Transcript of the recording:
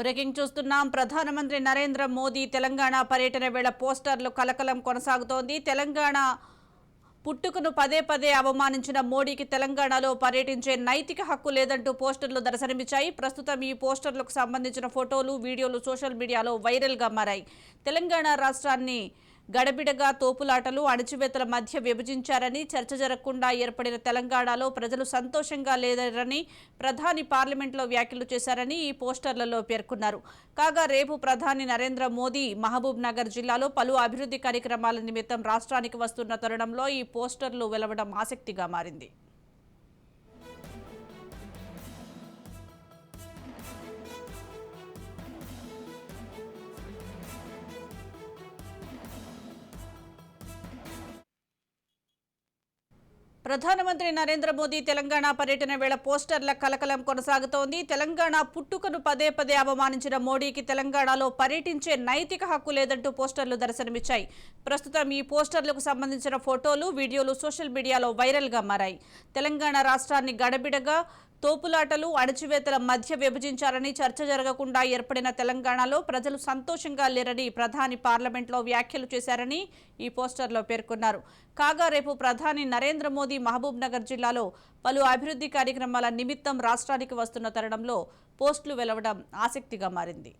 Breaking చూస్తున్నాం. ప్రధానమంత్రి నరేంద్ర మోదీ తెలంగాణ పర్యటన వేళ పోస్టర్లు కలకలం కొనసాగుతోంది. తెలంగాణ పుట్టుకను పదే పదే అవమానించిన మోడీకి తెలంగాణలో పర్యటించే నైతిక హక్కు లేదంటూ పోస్టర్లు దర్శనమిచ్చాయి ప్రస్తుతం ఈ పోస్టర్లకు సంబంధించిన ఫోటోలు వీడియోలు సోషల్ మీడియాలో వైరల్గా మారాయి. తెలంగాణ రాష్ట్రాన్ని గడబిడగా తోపులాటలు అణచివేతల మధ్య విభజించారని చర్చ జరగకుండా ఏర్పడిన తెలంగాణలో ప్రజలు సంతోషంగా లేరని ప్రధాని పార్లమెంట్లో వ్యాఖ్యలు చేశారని ఈ పోస్టర్లలో పేర్కొన్నారు. కాగా రేపు ప్రధాని నరేంద్ర మోదీ మహబూబ్ నగర్ జిల్లాలో పలు అభివృద్ధి కార్యక్రమాల నిమిత్తం రాష్ట్రానికి వస్తున్న తరుణంలో ఈ పోస్టర్లు వెలవడం ఆసక్తిగా మారింది. ప్రధానమంత్రి నరేంద్ర మోదీ తెలంగాణ పర్యటన వేళ పోస్టర్ల కలకలం కొనసాగుతోంది. తెలంగాణ పుట్టుకను పదే పదే అవమానించిన మోడీకి తెలంగాణలో పర్యటించే నైతిక హక్కు లేదంటూ పోస్టర్లు దర్శనమిచ్చాయి. ప్రస్తుతం ఈ పోస్టర్లకు సంబంధించిన ఫోటోలు వీడియోలు సోషల్ మీడియాలో వైరల్గా మారాయి. తెలంగాణ రాష్ట్రాన్ని గడబిడగా తోపులాటలు అణచివేతల మధ్య విభజించారని చర్చ జరగకుండా ఏర్పడిన తెలంగాణలో ప్రజలు సంతోషంగా లేరని ప్రధాని పార్లమెంట్లో వ్యాఖ్యలు చేశారని ఈ పోస్టర్లో పేర్కొన్నారు. కాగా రేపు ప్రధాని నరేంద్ర మోదీ మహబూబ్ నగర్ జిల్లాలో పలు అభివృద్ధి కార్యక్రమాల నిమిత్తం రాష్ట్రానికి వస్తున్న తరుణంలో పోస్టులు వెలవడం ఆసక్తిగా మారింది.